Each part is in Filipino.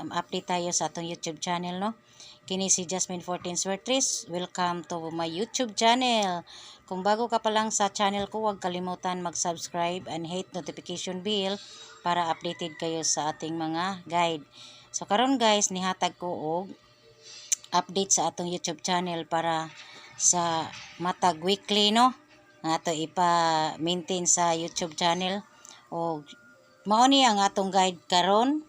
update tayo sa atong YouTube channel no. Kini si Jasmine 14 Swertres. Welcome to my YouTube channel. Kung bago ka pa lang sa channel ko, huwag kalimutan mag-subscribe and hit notification bell para updated kayo sa ating mga guide. So karon guys, nihatag ko og update sa atong YouTube channel para sa matag weekly no nga ato ipa-maintain sa YouTube channel o mao ni ang atong guide karon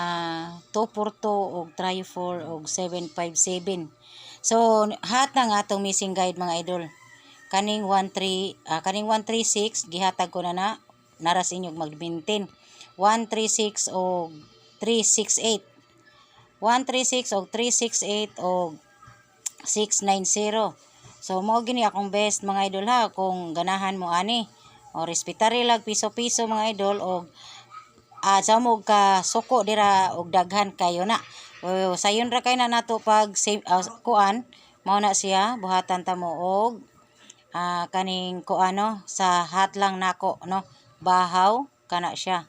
ah 242 og try 4 og 757 so hat ng atong missing guide mga idol. Kaning 13 ah, kaning 136 gihatag ko na na nara sa inyong mag-maintain. 136 og 368 136 og 368 og 690 so mao gini akong best mga idol ha kung ganahan mo ani. O respetary lag piso-piso mga idol og ah sa mo ka suko dira og daghan kayo na. O, sayon ra kay na nato pag save ah, kuan mao na siya buhatan ta mo og ah, kaning kuano sa hat lang nako no bahaw kana siya.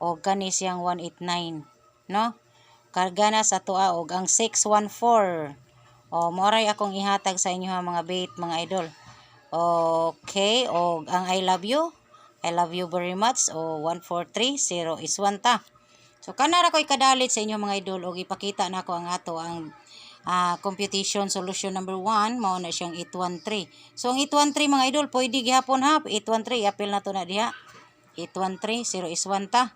Og kani siyang 189 no. Karga na sa tuwa og ang 614 o moray akong ihatag sa inyo ha mga bait mga idol. Okay og ang I love you I love you very much. O 1430 is 1 ta. So kanara ko'y kadalit sa inyo mga idol og ipakita na ko ang ato ang ah, computation solution number 1 mao na siyang 813 so ang 813 mga idol pwede gihapon ha. 813 apil na to na diha. 813 0 is 1 ta.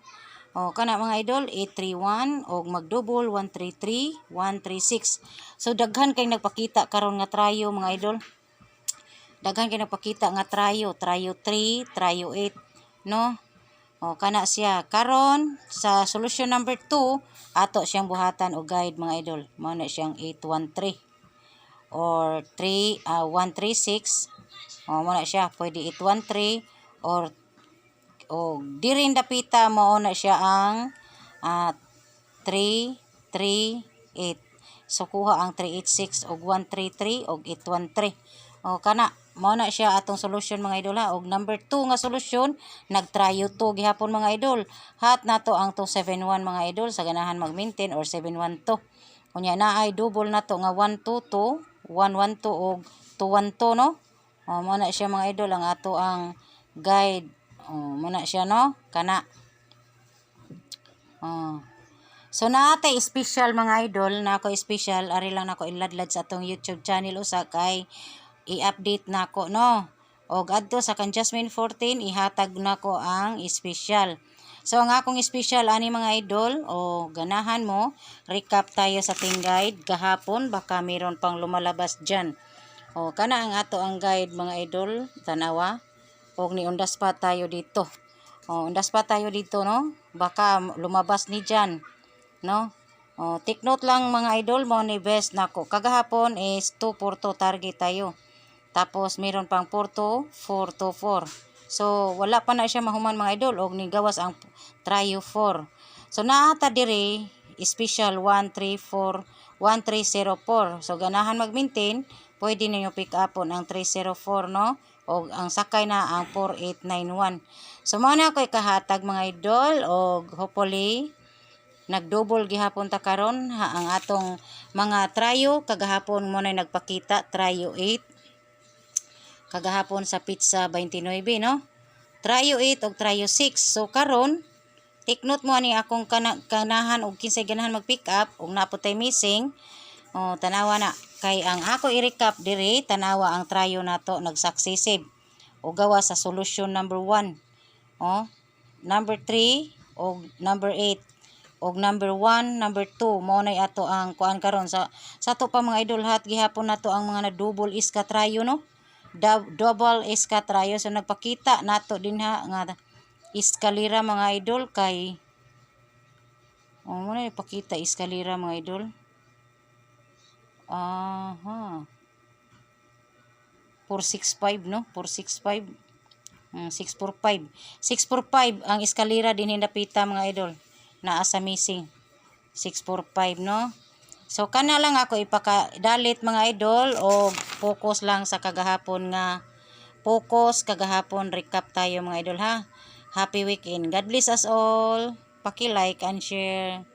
O kana mga idol 831 og magdouble 133 136 so daghan kay nagpakita karon nga trayo mga idol daghan kay nagpakita nga trayo trayo 3 trayo 8 no? O kana siya. Karon sa solution number 2 ato siyang buhatan og guide mga idol. Mao na siyang 813 or 3 ah, 136 o mo na siya. Pwede 813 or o dirin dapita mao na siya ang ah, 3 3 8 so kuha ang 386 og 133 og 813 o kana mao na siya atong solution mga idol ha? Og number 2 nga solution nagtryo to gihapon mga idol. Hat nato ang 271 mga idol sa ganahan mag-maintain or 712 kunya na ay double nato nga 122 112 og 212 no? O mao na siya mga idol ang ato ang guide. Oh muna siya no? Kana. Oh So naatay special mga idol na ako special ari lang nako iladlad sa atong YouTube channel usa kay i-update nako no. Og adto sa kan Jasmine 14 ihatag nako ang special. So ang akong special ani mga idol o ganahan mo recap tayo sa ting guide gahapon baka meron pang lumalabas diyan. O kana ang ato ang guide mga idol tanawa og ni undas pa tayo dito. O undas pa tayo dito no. Baka lumabas ni diyan no? Oh, take note lang mga idol mo ni best nako. Kagahapon is 2 for 2 target tayo. Tapos meron pang 4 to 4 to 4. So wala pa na siya mahuman mga idol og ni gawas ang trio 4. So naata dire special 134 1304. So ganahan mag-maintain, pwede ninyo pick upon ang 304 no? O ang sakay na ang 4891. So mao na ko'y kahatag mga idol og hopefully nagdouble gihapon ta karon ha ang atong mga trayo kagahapon mo na nagpakita trayo 8 kagahapon sa pizza 29 no? Trayo 8 og trayo 6 so karon take note mo ani akong kana, kanahan og kinsay ganahan mag pick up og naputay missing. O tanawa na. Kay ang ako i-recap diri tanawa ang trayo nato nagsuccessive. O gawa sa solution number 1 oh number 3 og number 8 og number 1, number 2 mo na ato ang kuan karon. Sa sa to pa mga idol hat gihapon nato ang mga na double iska trayo no double iska trayo. So nagpakita nato din ha nga iskalira mga idol kay oh mo na ipakita iskalira mga idol. Aha. 465 no? 465 Mm, 645 645 ang iskalira din hindapita mga idol. Naa sa missing. 645 no so kana lang ako ipakadalit mga idol o focus lang sa kagahapon nga focus kagahapon recap tayo mga idol ha? Happy weekend. God bless us all. Paki like and share